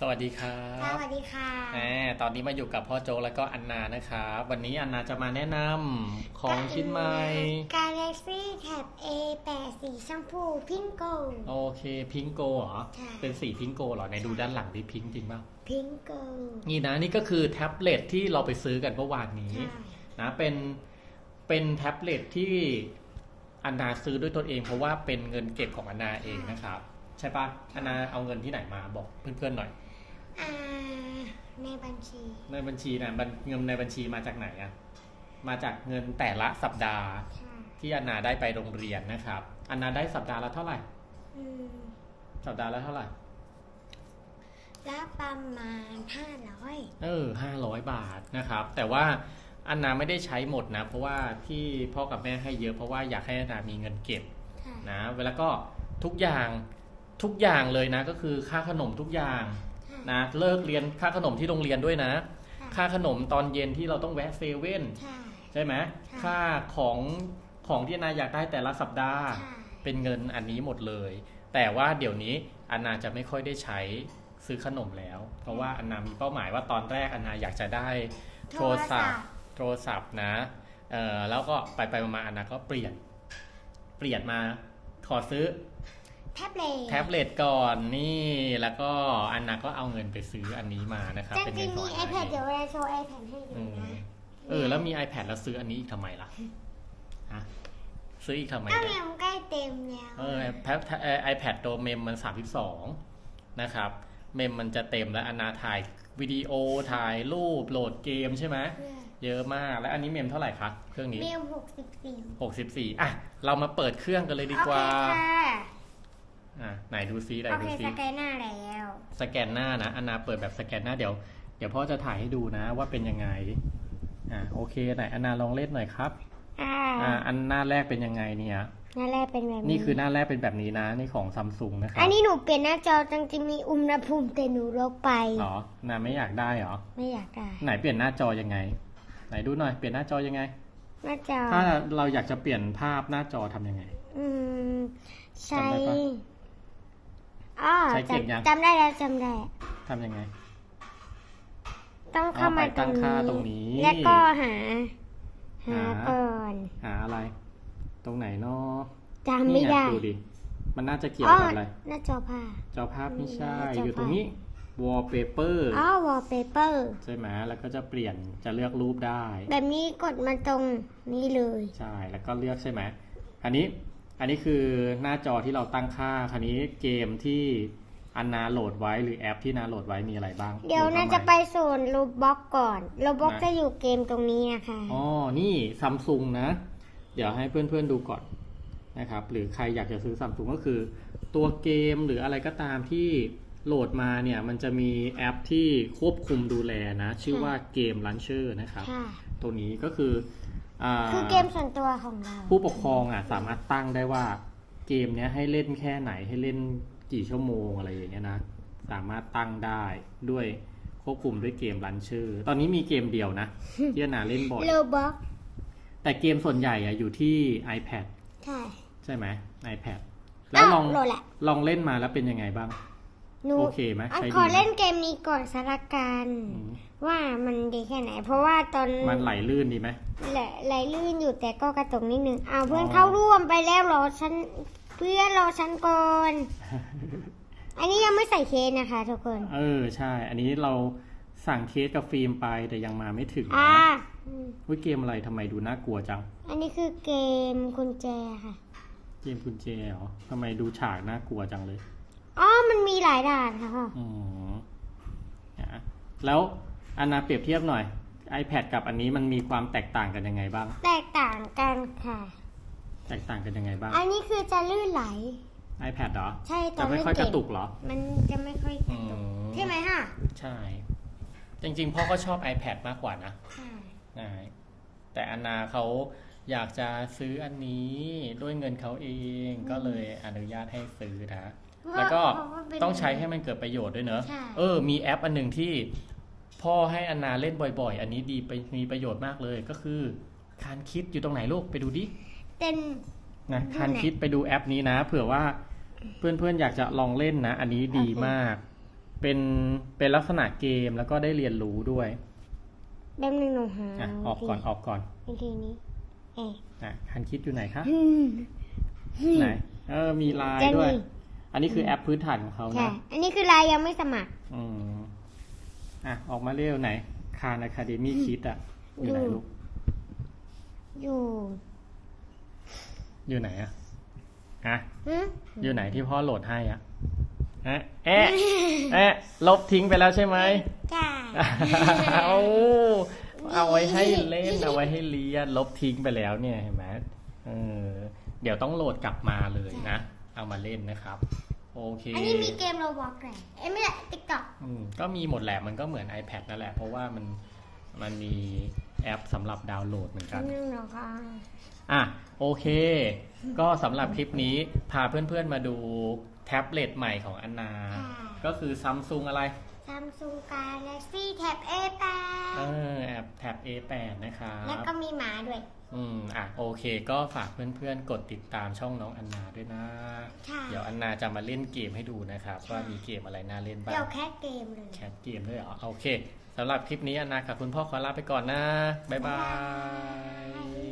สวัสดีครัสบวัสดีค่ะแหมตอนนี้มาอยู่กับพ่อโจกแล้วก็อันนานะครับ วันนี้อันนาจะมาแนะนำของชิ้นใหม่ Galaxy Tab A 8สีชมพูพิงโกโอเคพิงโกเหรอใช่เป็นสีพิงโกเหรอไหนดูด้านหลังดิพิงจริงเปล่าพิงโกนี่นะนี่ก็คือแท็บเล็ตที่เราไปซื้อกันเมื่อวานนี้ใช่นะเป็นเป็นแท็บเล็ตที่อันนาซื้อด้วยตนเองเพราะว่าเป็นเงินเก็บของอันนาเองนะครับ ใช่ปะอันนาเอาเงินที่ไหนมาบอกเพื่อนๆหน่อย อ่าในบัญชี ในบัญชีนะบัญเงินในบัญชีมาจากไหนอะมาจากเงินแต่ละสัปดาห์ใช่ที่อันนาได้ไปโรงเรียนนะครับ อันนาได้สัปดาห์ละเท่าไหร่ อืมสัปดาห์ละเท่าไหร่ แล้วประมาณห้าร้อยเออห้าร้อยบาทนะครับ แต่ว่าอันนาไม่ได้ใช้หมดนะ เพราะว่าที่พ่อกับแม่ให้เยอะเพราะว่าอยากให้อันนามีเงินเก็บ ค่ะนะเวลาก็ทุกอย่างทุกอย่างเลยนะก็คือค่าขนมทุกอย่างค่ะ นะเลิกเรียนค่าขนมที่โรงเรียนด้วยนะ ค่ะค่าขนมตอนเย็นที่เราต้องแวะเซเว่นใช่ใช่ไหมค่ะค่าของของที่อันนาอยากได้แต่ละสัปดาห์ใช่เป็นเงินอันนี้หมดเลย แต่ว่าเดี๋ยวนี้อันนาจะไม่ค่อยได้ใช้ซื้อขนมแล้ว เพราะว่าอันนามีเป้าหมายว่าตอนแรกอันนาอยากจะได้โทรศัพท์โทรศัพท์นะเออแล้วก็ไปไปมาๆอันนาก็เปลี่ยน เปลี่ยนมาขอซื้อ แท็บเล็ตแท็บเล็ตก่อนนี่แล้วก็อันนาก็เอาเงินไปซื้ออันนี้มานะครับจเป็นริเงิงนๆขมีอง iPad เดี๋ยวเวลาโชว์ iPad ให้ดูอืมนะเออแล้วมี iPad แล้วซื้ออันนี้อีกทำไมล่ะฮะซื้ออีกทำไมก็เนี่ยยังใกล้เต็มแล้วเออแพทไอแพดตัวเมมมัน32นะครับ เมมมันจะเต็มแล้วอันนาถ่ายวิดีโอถ่ายรูปโหลดเกมใช่ไหมเพื่อเยอะมากแล้วอันนี้เมมเท่าไหร่คะเครื่องนี้เมลหกสิบสี่64อะเรามาเปิดเครื่องกันเลยดีกว่าโอเคค่ะอะไหนดูซิไหนโอดูเคซิสแกนหน้าแล้ว สแกนหน้านะอันนาเปิดแบบสแกนหน้าเดี๋ยวเดี๋ยวพ่อจะถ่ายให้ดูนะว่าเป็นยังไงอะโอเคไหนอันนาลองเล่นหน่อยครับอ่าอ่าอันหน้าแรกเป็นยังไงเนี่ยหน้าแรกเป็นแบบนี้นี่คือหน้าแรกเป็นแบบนี้นะนี่ของซัมซุงนะครับอันนี้หนูเปลี่ยนหน้าจอจริงๆมีอุณหภูมิแต่หนูลบไปหรอนาไม่อยากได้เหรอไม่อยากได้ไหนเปลี่ยนหน้าจอยังไง ไหนดูหน่อยเปลี่ยนหน้าจอยังไง หน้าจอถ้าเราอยากจะเปลี่ยนภาพหน้าจอทำยังไง อืม ใช้จำได้ปะ อ๋อใช้เก็บยังจำจำได้แล้วจำได้ ทำยังไง ต้องเข้ามาอ๋อไปตั้งค่าตรงนี้แล้วก็หาหา หาก่อนหาอะไร ตรงไหนเนาะจำไม่นี่ไงได้ดูดิ มันน่าจะเกี่ยวอ๋อกับอะไร หน้าจอผ้า จอภาพไม่ใช่ จอภาพ อยู่ตรงนี้ wallpaper อ๋อ wallpaper ใช่ไหมแล้วก็จะเปลี่ยนจะเลือกรูปได้ แบบนี้กดมาตรงนี้เลย ใช่ แล้วก็เลือกใช่ไหม อันนี้ อันนี้คือหน้าจอที่เราตั้งค่าคราวนี้เกมที่อันนาโหลดไว้หรือแอปที่นาโหลดไว้มีอะไรบ้างเดี๋ยวโหลน่ามาจะไปส่วนโลบ็อกก่อนโลบ็อกนะจะอยู่เกมตรงนี้นะคะอ๋อนี่ซัมซุงนะ เดี๋ยวให้เพื่อนๆดูก่อนนะครับ หรือใครอยากจะซื้อซัมซุงก็คือ ตัวเกมหรืออะไรก็ตามที่โหลดมาเนี่ยมันจะมีแอปที่ควบคุมดูแลนะ ชื่อว่าเกมลันเชอร์นะครับค่ะตัวนี้ก็คืออ่า คือเกมส่วนตัวของเรา ผู้ปกครองอะสามารถตั้งได้ว่าเกมเนี้ยให้เล่นแค่ไหนให้เล่นกี่ชั่วโมงอะไรอย่างเงี้ยนะ สามารถตั้งได้ด้วยควบคุมด้วยเกมลันเชอร์ตอนนี้มีเกมเดียวนะที่อานาเล่นบ่อยโลบ็อกแต่เกมส่วนใหญ่อะอยู่ที่ iPad ใช่ ใช่ไหม iPad แล้วลองาวโหลดแหละลองเล่นมาแล้วเป็นยังไงบ้าง หนูโอเคไหมอันใช้ขอดีไหม เล่นเกมนี้ก่อนสารการอืม ว่ามันดีแค่ไหน เพราะว่าตอนมันไหลลื่นดีไหม ไหลไหลลื่นอยู่แต่ก็กระตุกนิดนึงอ้าวเพื่อนอ๋อ เข้าร่วมไปแล้วเหรอฉันเพื่อนรอฉันก่อนอันนี้ยังไม่ใส่เคสนะคะ ทุกคน เออใช่ อันนี้เราสั่งเคสกับฟิล์มไปแต่ยังมาไม่ถึงอ่านะอืมวิเกมอะไรทำไมดูน่ากลัวจัง อันนี้คือเกมกุญแจค่ะ เกมกุญแจเหรอทำไมดูฉากน่ากลัวจังเลยอ๋อ มันมีหลายด่านค่ะพ่ออืมอะแล้วอันนาเปรียบเทียบหน่อย iPad กับอันนี้มันมีความแตกต่างกันยังไงบ้าง แตกต่างกันค่ะ แตกต่างกันยังไงบ้าง อันนี้คือจะลื่นไหล iPad เหรอ ใช่ตอจะนไม่เล่นค่อยเกกระมตุกเหรอ มันจะไม่ค่อยกระตุกอืม ใช่ไหมฮะใช่ จริงๆ พ่อก็ชอบ iPad มากกว่านะใช่นะแต่อันนาเขาอยากจะซื้ออันนี้ด้วยเงินเขาเอง ก็เลยอนุญาตให้ซื้อนะ แล้วก็เพราะว่าเป็นต้องใช้ให้มันเกิดประโยชน์ด้วยเนอะใช่เออ มีแอปอันหนึ่งที่พ่อให้อันนาเล่นบ่อยๆ อันนี้ดีไปมีประโยชน์มากเลยก็คือคานคิดอยู่ตรงไหนลูกไปดูดิเต้นนะดูไหนคานคิดไปดูแอปนี้นะ เผื่อว่าเพื่อนๆอยากจะลองเล่นนะ อันนี้ดีมากเเป็นเป็นลักษณะเกมแล้วก็ได้เรียนรู้ด้วยแป๊บนึงหนูหาอะออกก่อนออกก่อนวิธีนี้เอ๊ะอะคันคิดอยู่ไหนคะอืมไหนเออมีไลน์จะด้วยมี อันนี้คือแอปพื้นฐานของเขาใช่นะอันนี้คือลายยังไม่สมัคร อืมอะ ออกมาเร็วไหน คานอะคาเดมี่คิดอะ อยู่ไหนอยู่ลูก อยู่ อยู่ไหนอะฮะหึอยู่ไหนที่พ่อโหลดให้อะฮะแอะแอะลบทิ้งไปแล้วใช่ไหมจ้าเอาเอาไว้ให้เล่น เอาไว้ให้เรียน ลบทิ้งไปแล้วเนี่ยเห็นไหมเออ เดี๋ยวต้องโหลดกลับมาเลยนะ เอามาเล่นนะครับ โอเคอันนี้มีเกมโรบอกแหละเอ้ยไม่ใช่ติ๊กต็อกอืมก็มีหมดแหละมันก็เหมือน iPad นั่นแหละ เพราะว่ามันมันมีแอปสำหรับดาวน์โหลดเหมือนกัน นึงเหรอคะอะโอเค ก็สำหรับคลิปนี้พาเพื่อนๆมาดูแท็บเล็ตใหม่ของอันนา ก็คือซัมซุงอะไร ซัมซุงกาแล็กซี่แท็บ A8 เออแอปแท็บ A8 นะครับ แล้วก็มีหมาด้วย อืมอะโอเค ก็ฝากเพื่อนๆ กดติดตามช่องน้องอันนาด้วยนะ ค่ะเดี๋ยวอันนาจะมาเล่นเกมให้ดูนะครับ ว่ามีเกมอะไรน่าเล่นบ้าเดี๋ยงวแค่เกมเลย แคทเกมด้วยเหรอโอเคสำหรับคลิปนี้อันนากับคุณพ่อขอลาไปก่อนนะ บ๊ายบาย